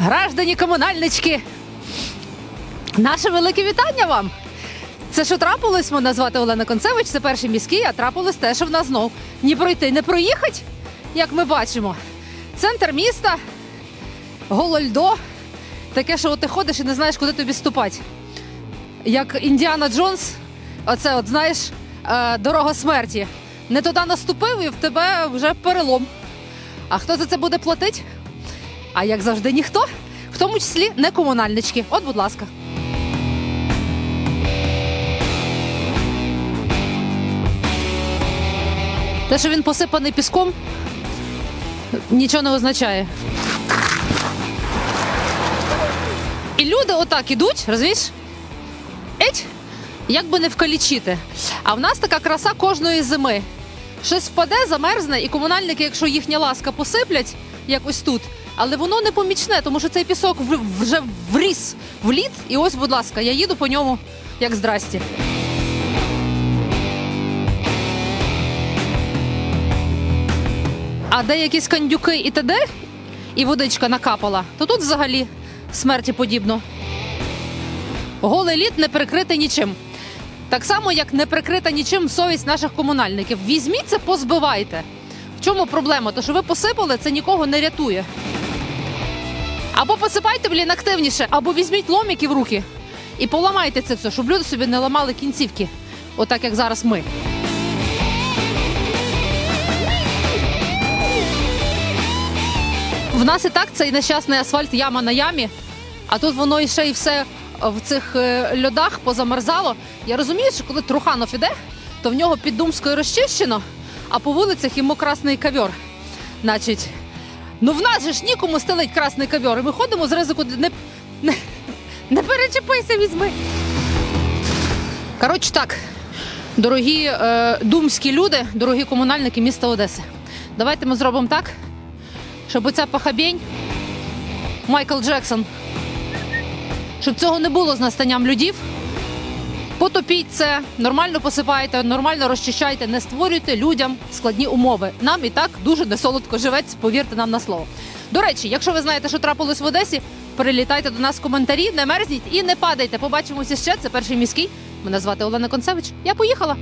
Граждані комунальнички, наше велике вітання вам. Це що трапилось, мене звати Олена Концевич, це перший міський, а трапилось те, що в нас знов ні пройти, не проїхати, як ми бачимо. Центр міста, голольдо, таке, що от ти ходиш і не знаєш, куди тобі ступати. Як Індіана Джонс, оце, от знаєш, е, дорога смерті. Не туди наступив і в тебе вже перелом. А хто за це буде платити? А як завжди, ніхто, в тому числі не комунальнички. От, будь ласка. Те, що він посипаний піском, нічого не означає. І люди отак ідуть, розумієш? Еть, як би не вкалічити. А в нас така краса кожної зими. Щось впаде, замерзне, і комунальники, якщо їхня ласка посиплять, як ось тут, але воно не помічне, тому що цей пісок вже вріс в лід. І ось, будь ласка, я їду по ньому як здрасті. А де якісь кандюки і т.д., і водичка накапала, то тут взагалі смерті подібно. Голий лід не прикритий нічим. Так само, як не прикрита нічим совість наших комунальників. Візьміть це, позбивайте. В чому проблема? То, що ви посипали, це нікого не рятує. Або посипайте, блін, активніше, або візьміть ломики в руки і поламайте це все, щоб люди собі не ламали кінцівки, отак як зараз ми. В нас і так цей нещасний асфальт яма на ямі, а тут воно і ще й все в цих е, льодах позамерзало. Я розумію, що коли Труханов іде, то в нього під Думською розчищено, а по вулицях йому красний ковер. Значить, ну в нас же ж нікому стелить красний ковер. І ми ходимо з ризику не, не, не перечепися, візьми. Коротше так, дорогі е, думські люди, дорогі комунальники міста Одеси. Давайте ми зробимо так, щоб оця похабень Майкл Джексон, щоб цього не було з настанням людів. Потопіть це, нормально посипайте, нормально розчищайте, не створюйте людям складні умови. Нам і так дуже несолодко живеться, повірте нам на слово. До речі, якщо ви знаєте, що трапилось в Одесі, прилітайте до нас в коментарі, не мерзніть і не падайте. Побачимося ще. Це перший міський. Мене звати Олена Концевич. Я поїхала.